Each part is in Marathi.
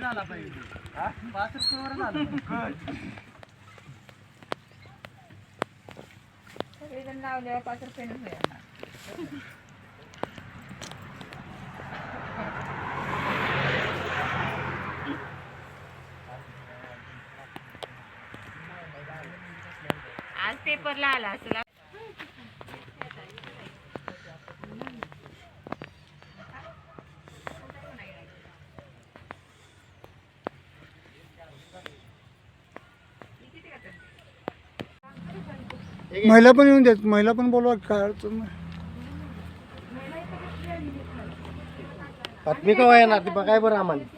झाला पाहिजे पाच रुपयावर झालं लावल्यावर पाच रुपयाने आज पेपरला आला असेल. महिला पण येऊन देत. महिला पण बोलवा काय अडचण नाही. बातमी केव्हा येणार? ती बघाय बरं आम्हाला.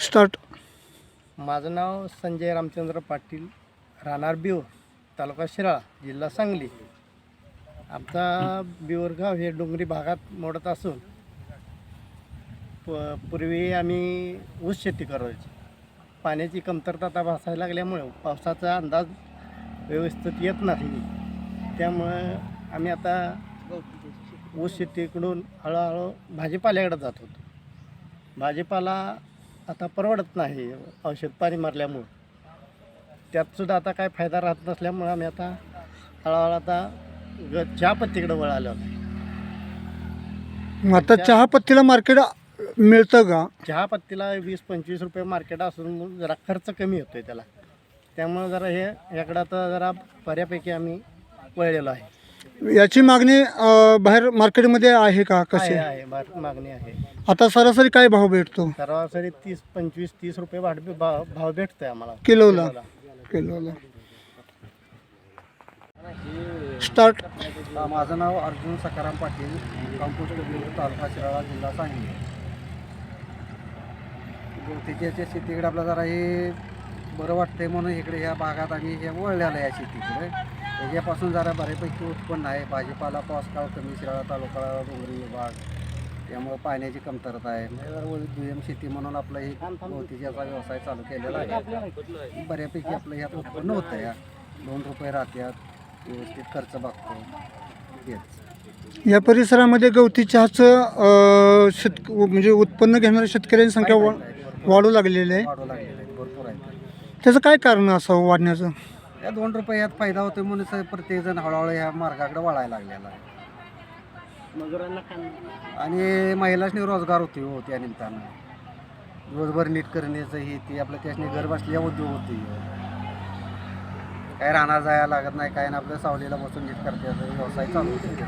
स्टार्ट. माझं नाव संजय रामचंद्र पाटील राहणार बिवर तालुका शिराळा जिल्हा सांगली. आमचा बिवरगाव हे डोंगरी भागात मोडत असून प पूर्वी आम्ही ऊस शेती करायची. पाण्याची कमतरता आता भासायला लागल्यामुळे पावसाचा अंदाज व्यवस्थित येत नाही. त्यामुळं आम्ही आता ऊस शेतीकडून हळूहळू भाजीपाल्याकडे जात होतो. भाजीपाला आता परवडत नाही औषध पाणी मारल्यामुळं. त्यातसुद्धा आता काय फायदा राहत नसल्यामुळं आम्ही आता हळूहळू आता ग चहापत्तीकडे वळालो. मग आता चहा पत्तीला मार्केट मिळतं का? चहापत्तीला वीस पंचवीस रुपये मार्केट असून जरा खर्च कमी होतोय त्याला. त्यामुळं जरा हे याकडं आता जरा बऱ्यापैकी आम्ही वळलेलो आहे. याची मागणी अं, बाहेर मार्केटमध्ये आहे का? कशी? आहे मागणी आहे. आता सरासरी काय भाव भेटतो? सरासरी तीस पंचवीस तीस रुपये भाड भाव भाव भेटतोय आम्हाला. किलोला? किलोला. स्टार्ट माझं नाव अर्जुन सकाराम पाटील कंपोस्ट तालुका शिराळा जिल्हा सांगली. गवतीच्या शेतीकडे आपलं जरा हे बरं वाटतंय म्हणून इकडे ह्या भागात आम्ही हे वळलेलं आहे या शेतीकडे. त्याच्यापासून जरा बऱ्यापैकी उत्पन्न आहे. भाजीपाला पावसाळा कमी शिराळा तालुका डोंगरी विभाग. त्यामुळे पाण्याची कमतरता आहे. म्हणजे दुय्यम शेती म्हणून आपला हे गवतीच्याचा व्यवसाय चालू केलेला आहे. बऱ्यापैकी आपलं ह्यात उत्पन्न होतं या दोन रुपये राहत्यात. व्यवस्थित खर्च बघतो. या परिसरामध्ये गवती चहाचं शेत म्हणजे उत्पन्न घेणाऱ्या शेतकऱ्यांची संख्या वा- वाढू लागलेली आहे. वाढू लागलेले आहेत. भरपूर आहेत. त्याचं काय कारण असावं वाढण्याचं? या दोन रुपये यात फायदा होतो म्हणून स- प्रत्येकजण हळूहळू ह्या मार्गाकडे वळायला लागलेला आहे. आणि महिलांनी रोजगार होते हो त्या निमित्तानं. रोजभर नीट करण्याचं ही ती आपलं त्याच्याने घर बसल्या उद्योग होते. काय राहणार जायला लागत नाही काय ना आपलं सावलीला बसून नीट करते व्यवसाय चालू होते.